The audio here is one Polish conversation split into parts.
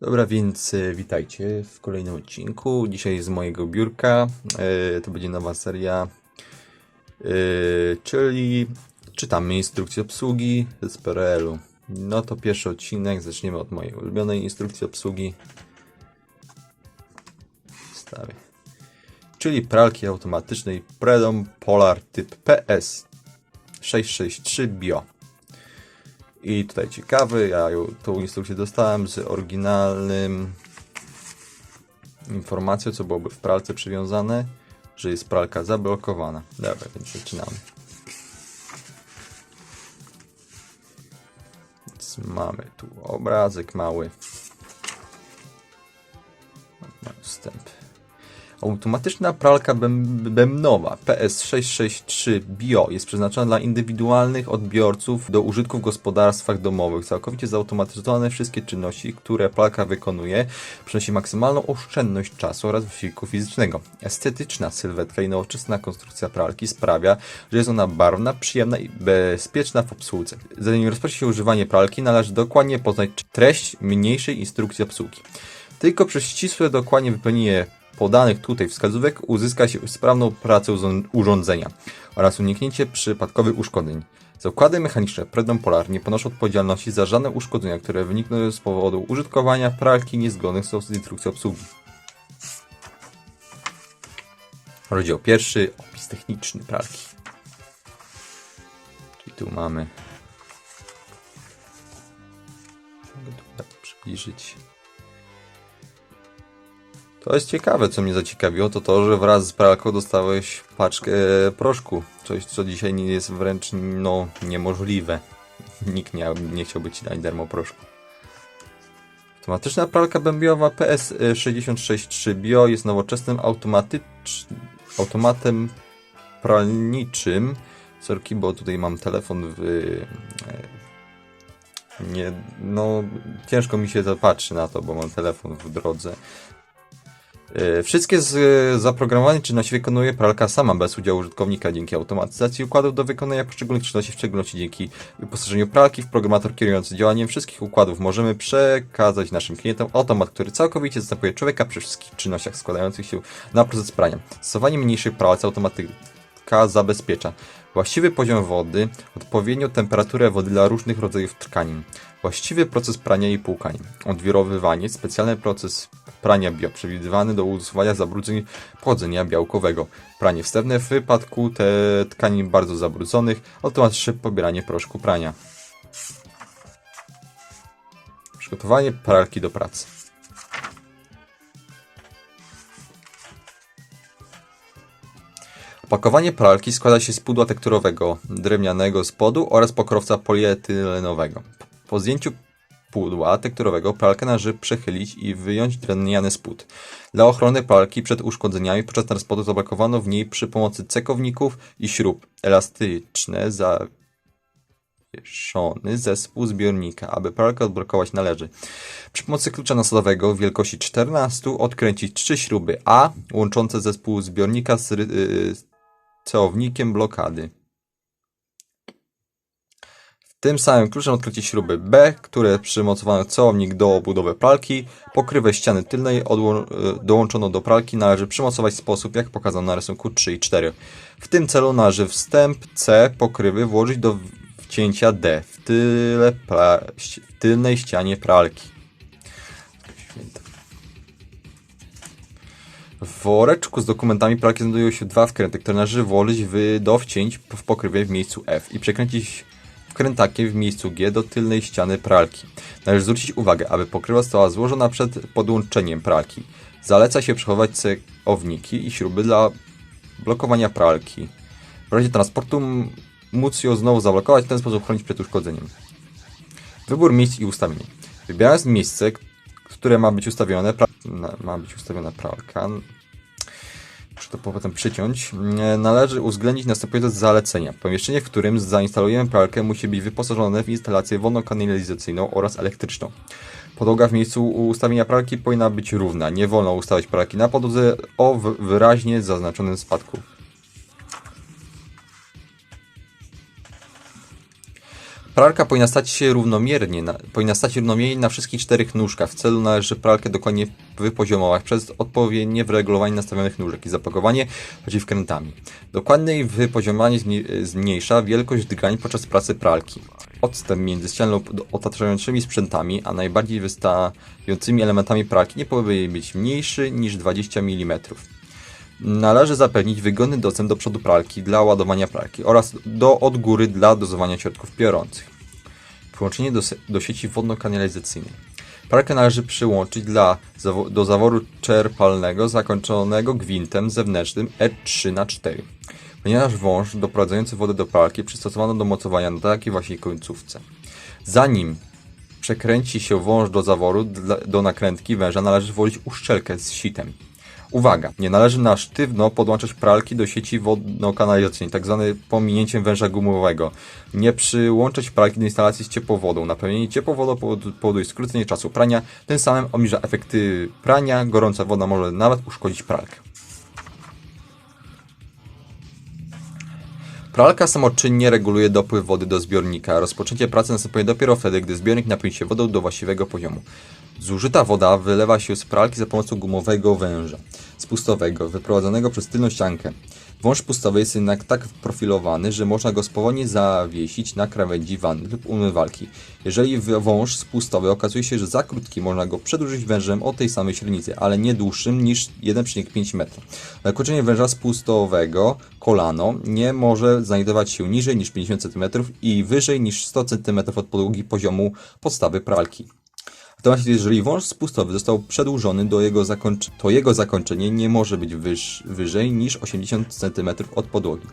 Dobra, więc e, witajcie w kolejnym odcinku. Dzisiaj z mojego biurka. E, to będzie nowa seria, e, czyli czytamy instrukcję obsługi z PRL-u. No to pierwszy odcinek. Zaczniemy od mojej ulubionej instrukcji obsługi. Wstawię. Czyli pralki automatycznej Predom Polar typ PS 663 Bio. I tutaj ciekawy, ja tą instrukcję dostałem z oryginalnym informacją, co byłoby w pralce przywiązane, że jest pralka zablokowana. Dobra, więc zaczynamy. Więc mamy tu obrazek mały. Automatyczna pralka bębnowa PS663 Bio jest przeznaczona dla indywidualnych odbiorców do użytku w gospodarstwach domowych. Całkowicie zautomatyzowane wszystkie czynności, które pralka wykonuje, przynosi maksymalną oszczędność czasu oraz wysiłku fizycznego. Estetyczna sylwetka i nowoczesna konstrukcja pralki sprawia, że jest ona barwna, przyjemna i bezpieczna w obsłudze. Zanim rozpocznie się używanie pralki, należy dokładnie poznać treść mniejszej instrukcji obsługi. Tylko przez ścisłe dokładnie wypełnienie podanych tutaj wskazówek uzyska się sprawną pracę urządzenia oraz uniknięcie przypadkowych uszkodzeń. Zakłady mechaniczne Predom Polar nie ponoszą odpowiedzialności za żadne uszkodzenia, które wynikną z powodu użytkowania pralki niezgodnych z instrukcją obsługi. Rozdział pierwszy, opis techniczny pralki. I tu mamy. Mogę tu tak przybliżyć. To jest ciekawe, co mnie zaciekawiło, to to, że wraz z pralką dostałeś paczkę proszku. Coś, co dzisiaj jest wręcz no, niemożliwe. Nikt nie, nie chciałby ci dać darmo proszku. Automatyczna pralka bębiowa PS663 Bio jest nowoczesnym automatem pralniczym. Sorki, bo tutaj mam telefon w... e, Nie, no, ciężko mi się zapatrzy na to, bo mam telefon w drodze. E, Wszystkie z zaprogramowanych czynności wykonuje pralka sama bez udziału użytkownika dzięki automatyzacji układów do wykonania poszczególnych czynności, w szczególności dzięki wyposażeniu pralki w programator kierujący działaniem wszystkich układów. Możemy przekazać naszym klientom automat, który całkowicie zastępuje człowieka przy wszystkich czynnościach składających się na proces prania. Stosowanie mniejszej pralce automatyka zabezpiecza właściwy poziom wody, odpowiednią temperaturę wody dla różnych rodzajów tkanin, właściwy proces prania i płukania, odwirowywanie, specjalny proces prania bio, przewidywany do usuwania zabrudzeń pochodzenia białkowego, pranie wstępne w wypadku te tkanin bardzo zabrudzonych, automatyczne pobieranie proszku prania. Przygotowanie pralki do pracy. Opakowanie pralki składa się z pudła tekturowego, drewnianego spodu oraz pokrowca polietylenowego. Po zdjęciu pudła tekturowego pralkę należy przechylić i wyjąć drewniany spód. Dla ochrony pralki przed uszkodzeniami podczas transportu zablokowano w niej przy pomocy cekowników i śrub elastyczne zawieszony zespół zbiornika. Aby pralkę odblokować należy przy pomocy klucza nasadowego wielkości 14 odkręcić trzy śruby A łączące zespół zbiornika z ry- y, ceownikiem blokady. Tym samym kluczem odkrycie śruby B, które przymocowano ceownik do obudowy pralki, pokrywę ściany tylnej y, dołączoną do pralki należy przymocować w sposób jak pokazano na rysunku 3 i 4. W tym celu należy wstęp C pokrywy włożyć do wcięcia D w, tyle w tylnej ścianie pralki. W woreczku z dokumentami pralki znajdują się dwa wkręty, które należy włożyć w, do wcięć w pokrywie w miejscu F i przekręcić wkrętakiem w miejscu G do tylnej ściany pralki. Należy zwrócić uwagę, aby pokrywa została złożona przed podłączeniem pralki. Zaleca się przechowywać ceowniki i śruby dla blokowania pralki. W razie transportu móc ją znowu zablokować, w ten sposób chronić przed uszkodzeniem. Wybór miejsc i ustawienie. Wybierając miejsce, które ma być ustawione, pra... ma być ustawiona pralka, to potem przyciąć, e, należy uwzględnić następujące zalecenia. Pomieszczenie, w którym zainstalujemy pralkę musi być wyposażone w instalację wodno-kanalizacyjną oraz elektryczną. Podłoga w miejscu ustawienia pralki powinna być równa. Nie wolno ustawiać pralki na podłodze o wy- wyraźnie zaznaczonym spadku. Pralka powinna stać się równomiernie, na, powinna stać równomiernie na wszystkich czterech nóżkach. W celu należy pralkę dokładnie wypoziomować przez odpowiednie wyregulowanie nastawionych nóżek i zapakowanie przeciwkrętami. Dokładne wypoziomowanie zmniej- zmniejsza wielkość drgań podczas pracy pralki. Odstęp między ścianą otaczającymi sprzętami, a najbardziej wystającymi elementami pralki nie powinien być mniejszy niż 20 mm. Należy zapewnić wygodny dostęp do przodu pralki dla ładowania pralki oraz do od góry dla dozowania środków piorących. Przyłączenie do, do sieci wodno-kanalizacyjnej. Pralkę należy przyłączyć dla, do zaworu czerpalnego zakończonego gwintem zewnętrznym E3x4, ponieważ wąż doprowadzający wodę do pralki przystosowano do mocowania na takiej właśnie końcówce. Zanim przekręci się wąż do zaworu, do nakrętki węża należy włożyć uszczelkę z sitem. Uwaga! Nie należy na sztywno podłączać pralki do sieci wodno-kanalizacyjnej, tak zwane pominięciem węża gumowego. Nie przyłączać pralki do instalacji z ciepłowodą. Napełnienie ciepłowodą powod- powoduje skrócenie czasu prania, tym samym obniża efekty prania. Gorąca woda może nawet uszkodzić pralkę. Pralka samoczynnie reguluje dopływ wody do zbiornika. Rozpoczęcie pracy następuje dopiero wtedy, gdy zbiornik napełni się wodą do właściwego poziomu. Zużyta woda wylewa się z pralki za pomocą gumowego węża spustowego, wyprowadzonego przez tylną ściankę. Wąż spustowy jest jednak tak profilowany, że można go spowolnie zawiesić na krawędzi wanny lub umywalki. Jeżeli wąż spustowy okazuje się, że za krótki, można go przedłużyć wężem o tej samej średnicy, ale nie dłuższym niż 1,5 m. Zakończenie węża spustowego kolano nie może znajdować się niżej niż 50 cm i wyżej niż 100 cm od podłogi poziomu podstawy pralki. Natomiast jeżeli wąż spustowy został przedłużony, do jego to jego zakończenie nie może być wyż- wyżej niż 80 cm od podłogi.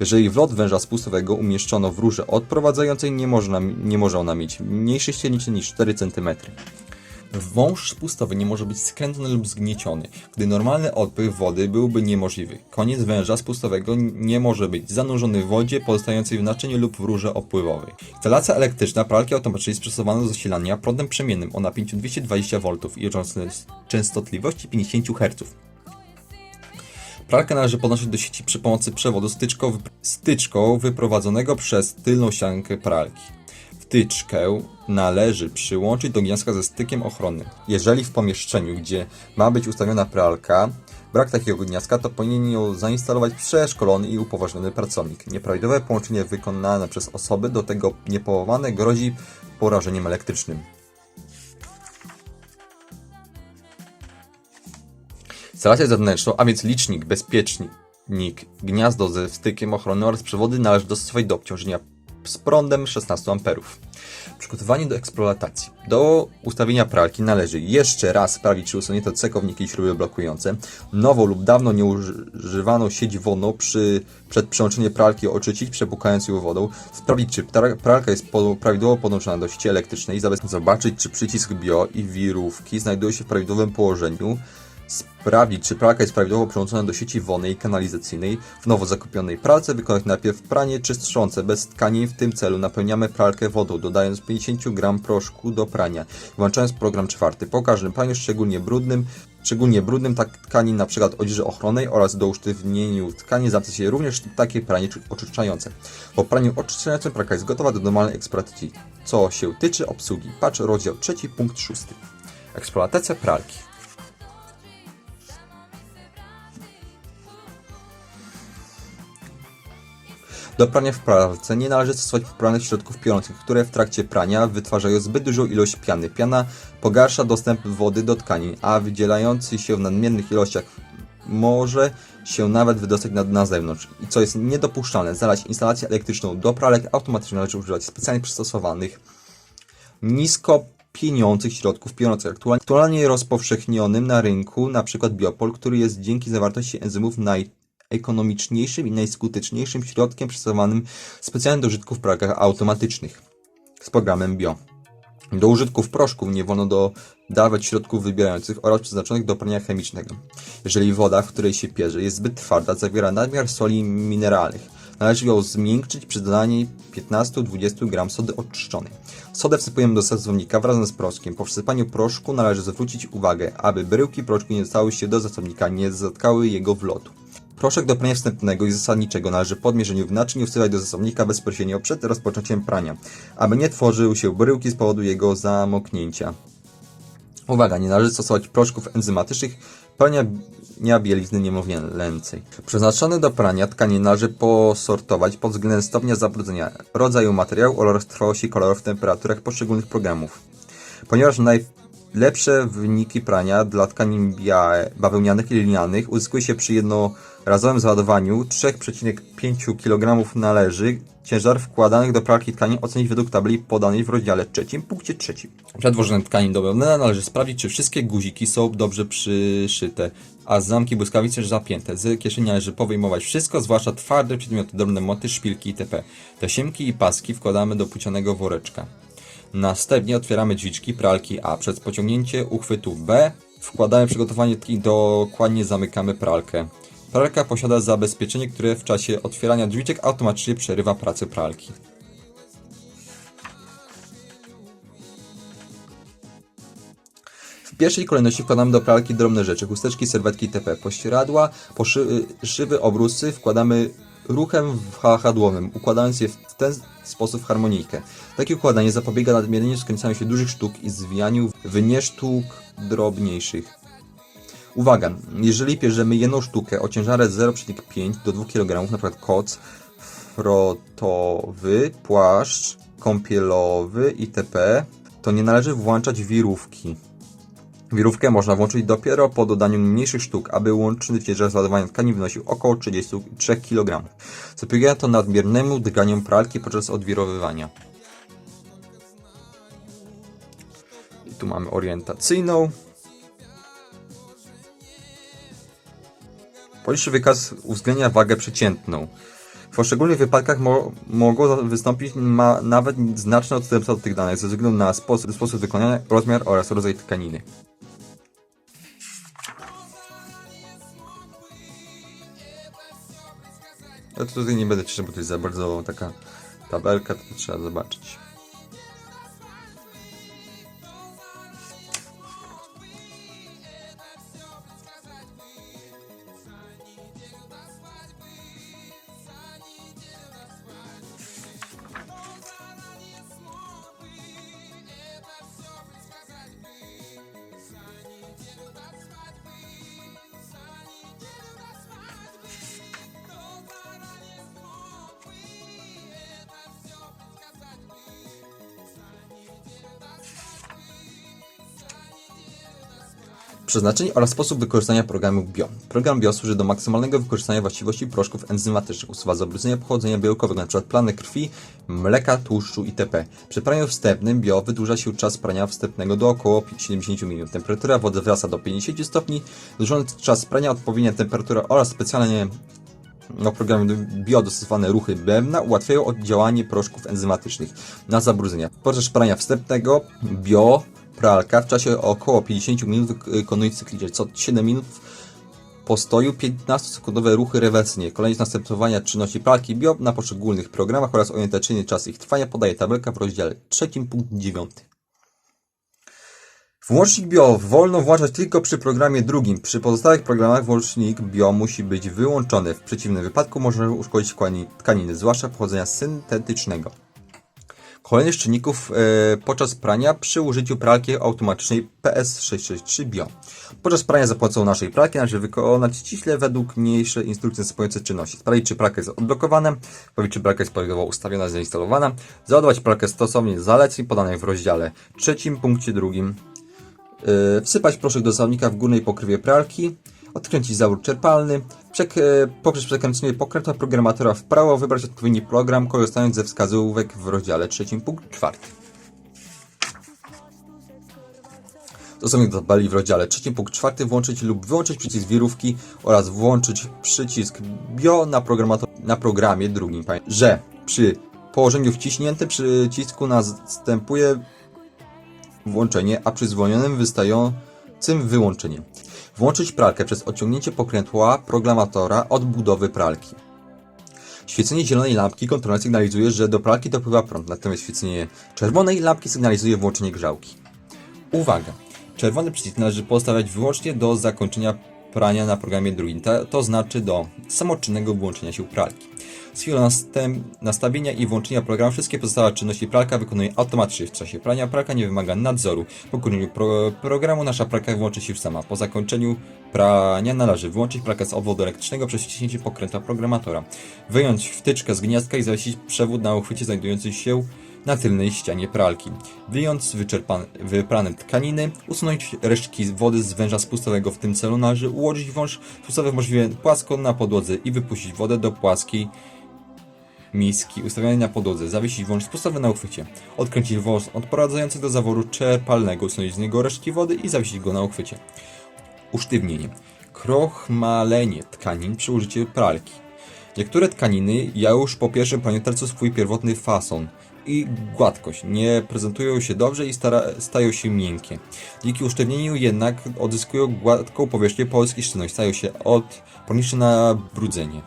Jeżeli wlot węża spustowego umieszczono w rurze odprowadzającej, nie, można, nie może ona mieć mniejszej średnicy niż 4 cm. Wąż spustowy nie może być skręcony lub zgnieciony, gdy normalny odpływ wody byłby niemożliwy. Koniec węża spustowego nie może być zanurzony w wodzie pozostającej w naczyniu lub w rurze opływowej. Instalacja elektryczna pralki automatycznej przystosowana do zasilania prądem przemiennym o napięciu 220 V i o często- częstotliwości 50 Hz. Pralkę należy podnosić do sieci przy pomocy przewodu styczką wyprowadzonego przez tylną ściankę pralki. Wtyczkę należy przyłączyć do gniazdka ze stykiem ochronnym. Jeżeli w pomieszczeniu, gdzie ma być ustawiona pralka, brak takiego gniazdka, to powinien ją zainstalować przeszkolony i upoważniony pracownik. Nieprawidłowe połączenie wykonane przez osoby do tego niepowołane grozi porażeniem elektrycznym. Instalację zewnętrzną, a więc licznik, bezpiecznik, gniazdo ze stykiem ochronnym oraz przewody należy dostosować do obciążenia z prądem 16 A. Przygotowanie do eksploatacji. Do ustawienia pralki należy jeszcze raz sprawdzić, czy usunięto cekowniki i śruby blokujące, nową lub dawno nieużywaną sieć wodną przy, przed przyłączeniem pralki oczyścić, przepłukając ją wodą, sprawdzić, czy pra- pralka jest po, prawidłowo podłączona do sieci elektrycznej, zobaczyć, czy przycisk bio i wirówki znajdują się w prawidłowym położeniu, sprawdzić, czy pralka jest prawidłowo przyłączona do sieci wodnej i kanalizacyjnej. W nowo zakupionej pralce wykonać najpierw pranie czy strzące bez tkanin. W tym celu napełniamy pralkę wodą, dodając 50 g proszku do prania, włączając program czwarty. Po każdym praniu, szczególnie brudnym, szczególnie brudnym tak tkanin, np. odzieży ochronnej oraz do usztywnieniu tkanin zamyka się również takie pranie czy- oczyszczające. Po praniu oczyszczającym pralka jest gotowa do normalnej eksploatacji. Co się tyczy obsługi, patrz rozdział 3, punkt 6. Eksploatacja pralki. Do prania w pralce nie należy stosować poprawnych środków piorących, które w trakcie prania wytwarzają zbyt dużą ilość piany. Piana pogarsza dostęp wody do tkanin, a wydzielający się w nadmiernych ilościach może się nawet wydostać na, na zewnątrz. I co jest niedopuszczalne, zalać instalację elektryczną do pralek automatycznie należy używać specjalnie przystosowanych nisko pieniących środków piorących. Aktualnie, rozpowszechnionym na rynku przykład Biopol, który jest dzięki zawartości enzymów najekonomiczniejszym i najskuteczniejszym środkiem przystosowanym specjalnie do użytku w pralkach automatycznych z programem Bio. Do użytków proszków nie wolno dodawać środków wybierających oraz przeznaczonych do prania chemicznego. Jeżeli woda, w której się pierze, jest zbyt twarda, zawiera nadmiar soli mineralnych, należy ją zmiękczyć przy dodaniu 15-20 g sody oczyszczonej. Sodę wsypujemy do zasobnika wraz z proszkiem. Po wsypaniu proszku należy zwrócić uwagę, aby bryłki proszku nie dostały się do zasobnika, nie zatkały jego wlotu. Proszek do prania wstępnego i zasadniczego należy po odmierzeniu w naczyniu wsyłać do zasobnika bezpośrednio przed rozpoczęciem prania, aby nie tworzył się bryłki z powodu jego zamoknięcia. Uwaga, nie należy stosować proszków enzymatycznych prania bielizny niemowlęcej. Przeznaczone do prania tkanin należy posortować pod względem stopnia zabrudzenia, rodzaju materiału oraz trwałości kolorów w temperaturach poszczególnych programów. Ponieważ najlepsze wyniki prania dla tkanin bawełnianych i linianych uzyskuje się przy jednorazowym załadowaniu 3,5 kg należy ciężar wkładanych do pralki tkanin ocenić według tabeli podanej w rozdziale trzecim, punkcie trzecim. Przed włożeniem tkanin do należy sprawdzić, czy wszystkie guziki są dobrze przyszyte, a zamki błyskawicy zapięte. Z kieszeni należy powyjmować wszystko, zwłaszcza twarde przedmioty, drobne moty, szpilki itp. Tasiemki i paski wkładamy do płócianego woreczka. Następnie otwieramy drzwiczki pralki A. Przez pociągnięcie uchwytu B wkładamy przygotowanie i dokładnie zamykamy pralkę. Pralka posiada zabezpieczenie, które w czasie otwierania drzwiczek automatycznie przerywa pracę pralki. W pierwszej kolejności wkładamy do pralki drobne rzeczy, chusteczki, serwetki itp. Pościeradła, poszywy, obrusy wkładamy ruchem wahadłowym, układając je w ten sposób w harmonijkę. Takie układanie zapobiega nadmiernie skręcaniu się dużych sztuk i zwijaniu w nie sztuk drobniejszych. Uwaga, jeżeli bierzemy jedną sztukę o ciężarze 0,5 do 2 kg, np. koc frotowy, płaszcz kąpielowy itp., to nie należy włączać wirówki. Wirówkę można włączyć dopiero po dodaniu mniejszych sztuk, aby łączny ciężar załadowania tkanin wynosił około 33 kg. Zapobiega to nadmiernemu drganiom pralki podczas odwirowywania. I tu mamy orientacyjną. Poniższy wykaz uwzględnia wagę przeciętną. W poszczególnych wypadkach mo mogą wystąpić nawet znaczne odstępstwa od tych danych ze względu na sposób, sposób wykonania, rozmiar oraz rodzaj tkaniny. Ja tutaj nie będę czytał, bo to jest za bardzo taka tabelka, to trzeba zobaczyć. Przeznaczenie oraz sposób wykorzystania programu BIO. Program BIO służy do maksymalnego wykorzystania właściwości proszków enzymatycznych, usuwa zabrudzenia pochodzenia białkowego, np. plany krwi, mleka, tłuszczu itp. Przy praniu wstępnym BIO wydłuża się czas prania wstępnego do około 70 minut. Temperatura wody wraca do 50 stopni, wydłużony czas prania, odpowiednia temperatura oraz specjalnie no, programie BIO dostosowane ruchy bębna ułatwiają oddziałanie proszków enzymatycznych na zabrudzenia. Podczas prania wstępnego BIO pralka w czasie około 50 minut wykonuje cyklicznie. Co 7 minut postoju 15-sekundowe ruchy rewersyjnie. Kolejność następowania czynności pralki bio na poszczególnych programach oraz orientacyjny czas ich trwania podaje tabelka w rozdziale 3 punkt 9. Włącznik BIO wolno włączać tylko przy programie drugim. Przy pozostałych programach włącznik BIO musi być wyłączony. W przeciwnym wypadku może uszkodzić tkani- tkaniny, zwłaszcza pochodzenia syntetycznego. Kolejność czynników e, podczas prania przy użyciu pralki automatycznej PS663 BIO. Podczas prania za pomocą naszej pralki należy wykonać ściśle według mniejsze instrukcje następujące czynności. Sprawdzić, czy pralka jest odblokowana, sprawdzić, czy pralka jest prawidłowo ustawiona, zainstalowana, załadować pralkę stosownie z zaleceń podanych w rozdziale trzecim, punkcie drugim, Yy, wsypać proszek do załamnika w górnej pokrywie pralki, odkręcić zawór czerpalny, przek- e, poprzez przekręcenie pokrętła programatora w prawo wybrać odpowiedni program, korzystając ze wskazówek w rozdziale trzecim, punkt czwarty. Stosownie do tabeli w rozdziale trzecim, punkt czwarty włączyć lub wyłączyć przycisk wirówki oraz włączyć przycisk BIO na, na programie drugim. Że przy położeniu wciśniętym przycisku następuje włączenie, a przy zwolnionym wystającym wyłączenie. Włączyć pralkę przez odciągnięcie pokrętła programatora od budowy pralki. Świecenie zielonej lampki kontroler sygnalizuje, że do pralki dopływa prąd, natomiast świecenie czerwonej lampki sygnalizuje włączenie grzałki. Uwaga! Czerwony przycisk należy postawiać wyłącznie do zakończenia prania na programie drugim, to, znaczy do samoczynnego wyłączenia się pralki. Z chwilą nastawienia i włączenia programu wszystkie pozostałe czynności pralka wykonuje automatycznie w czasie prania. Pralka nie wymaga nadzoru. Po ukończeniu pro, programu nasza pralka wyłączy się sama. Po zakończeniu prania należy wyłączyć pralkę z obwodu elektrycznego przez wciśnięcie pokrętła programatora. Wyjąć wtyczkę z gniazdka i zawiesić przewód na uchwycie znajdujący się na tylnej ścianie pralki. Wyjąc wyprane tkaniny, usunąć resztki wody z węża spustowego w tym celu należy ułożyć wąż spustowy możliwie płasko na podłodze i wypuścić wodę do płaskiej miski ustawionej na podłodze, zawiesić wąż spustowy na uchwycie, odkręcić wąż odprowadzający do zaworu czerpalnego, usunąć z niego resztki wody i zawiesić go na uchwycie. Usztywnienie. Krochmalenie tkanin przy użyciu pralki. Niektóre tkaniny ja już po pierwszym praniu swój pierwotny fason i gładkość, nie prezentują się dobrze i stara, stają się miękkie. Dzięki usztywnieniu jednak odzyskują gładką powierzchnię polskiej szczelność, stają się odporniejsze na brudzenie.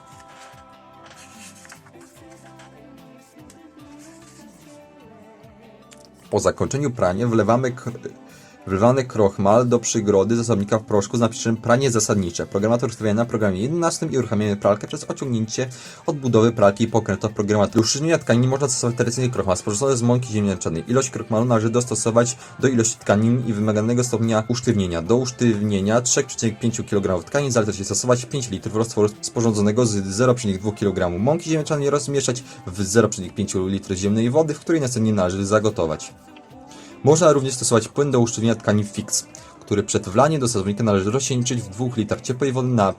Po zakończeniu prania wlewamy wlewany krochmal do przygrody zasobnika w proszku z napisem pranie zasadnicze. Programator ustawia na programie 11 i uruchamiamy pralkę przez ociągnięcie odbudowy pralki i pokrętła programatora. Do uszczelnienia tkanin można zastosować tradycyjny krochmal sporządzony z mąki ziemniaczanej. Ilość krochmalu należy dostosować do ilości tkanin i wymaganego stopnia usztywnienia. Do usztywnienia 3,5 kg tkanin zaleca się stosować 5 litrów roztworu sporządzonego z 0,2 kg mąki ziemniaczanej oraz mieszać w 0,5 litry ziemnej wody, w której następnie należy zagotować. Można również stosować płyn do usztywnienia tkanin fix, który przed wlaniem do sadzownika należy rozcieńczyć w 2 litrach ciepłej wody na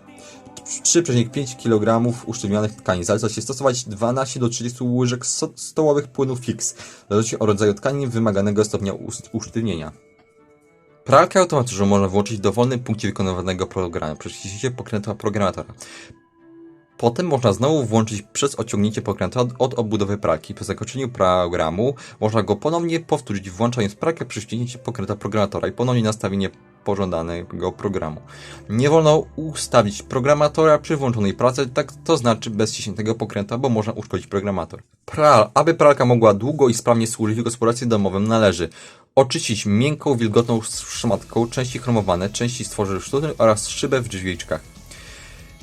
3,5 kg usztywnianych tkanin. Zaleca się stosować 12 do 30 łyżek stołowych płynu fix, zależnie od rodzaju tkanin wymaganego stopnia usztywnienia. Pralkę automatyczną można włączyć w dowolnym punkcie wykonywanego programu przez wciśnięcie pokrętła programatora. Potem można znowu włączyć przez odciągnięcie pokrętła od, obudowy pralki. Po zakończeniu programu można go ponownie powtórzyć, włączając pralkę przy wciśnięciu pokrętła programatora i ponownie nastawienie pożądanego programu. Nie wolno ustawić programatora przy włączonej pracy, tak to znaczy bez wciśniętego pokrętła, bo można uszkodzić programator. Pral, aby pralka mogła długo i sprawnie służyć w gospodarstwie domowym należy oczyścić miękką, wilgotną szmatką części chromowane, części stworzyw sztucznych oraz szybę w drzwiczkach.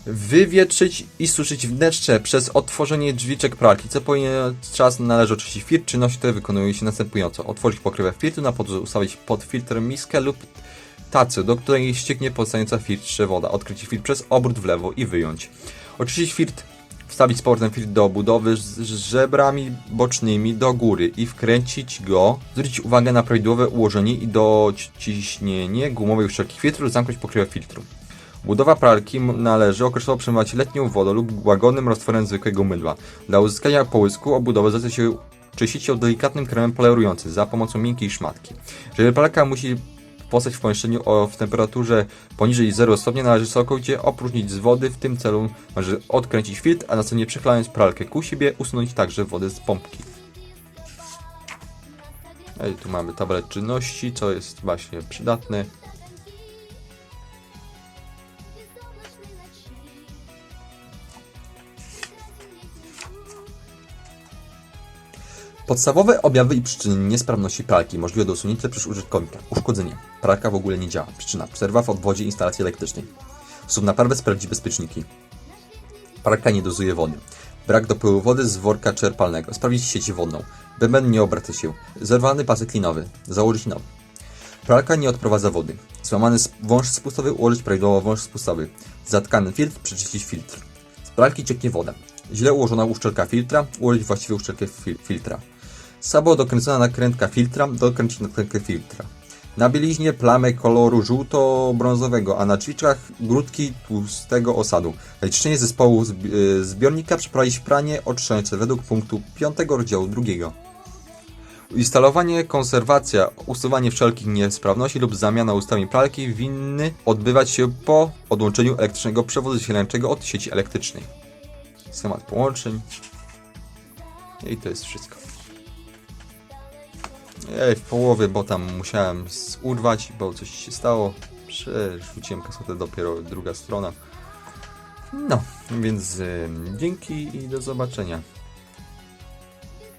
Wywietrzyć i suszyć wnętrze przez otworzenie drzwiczek pralki. Co powinien czas należy oczyścić filtr. Czynności te wykonuje się następująco. Otworzyć pokrywę filtru, na podłodze ustawić pod filtr miskę lub tacę, do której ścieknie pozostająca w filtrze woda. Odkryć filtr przez obrót w lewo i wyjąć. Oczyścić filtr, wstawić z powrotem filtr do obudowy z z żebrami bocznymi do góry i wkręcić go. Zwrócić uwagę na prawidłowe ułożenie i dociśnienie gumowej wszelkich filtrów, zamknąć pokrywę filtru. Budowa pralki należy określowo przemywać letnią wodą lub łagodnym roztworem zwykłego mydła. Dla uzyskania połysku obudowę zaleca się czyścić ją delikatnym kremem polerującym za pomocą miękkiej szmatki. Jeżeli pralka musi powstać w pomieszczeniu o, w temperaturze poniżej 0 stopnia, należy całkowicie opróżnić z wody. W tym celu należy odkręcić filtr, a następnie przechylając pralkę ku siebie, usunąć także wodę z pompki. No I tu mamy tabelę czynności, co jest właśnie przydatne. Podstawowe objawy i przyczyny niesprawności pralki możliwe do usunięcia przez użytkownika. Uszkodzenie. Pralka w ogóle nie działa. Przyczyna. Przerwa w odwodzie instalacji elektrycznej. Sposób naprawy sprawdzi bezpieczniki. Pralka nie dozuje wody. Brak dopływu wody z worka czerpalnego. Sprawdzić sieć wodną. Bęben nie obraca się. Zerwany pasek linowy. Założyć nowy. Pralka nie odprowadza wody. Złamany wąż spustowy ułożyć prawidłowo wąż spustowy. Zatkany filtr przeczyścić filtr. Z pralki cieknie woda. Źle ułożona uszczelka filtra ułożyć właściwie uszczelkę fil- filtra. Słabo dokręcona nakrętka filtra dokręcić nakrętkę filtra. Na bieliźnie plamę koloru żółto-brązowego, a na drzwiczkach grudki tłustego osadu. Liczenie zespołu y, zbiornika przeprowadzić pranie oczyszczające według punktu 5 rozdziału 2. Instalowanie, konserwacja, usuwanie wszelkich niesprawności lub zamiana ustawień pralki winny odbywać się po odłączeniu elektrycznego przewodu zasilającego od sieci elektrycznej. Schemat połączeń. I to jest wszystko. W połowie, bo tam musiałem urwać, bo coś się stało. Przerzuciłem kasetę dopiero druga strona. No, więc em, dzięki i do zobaczenia.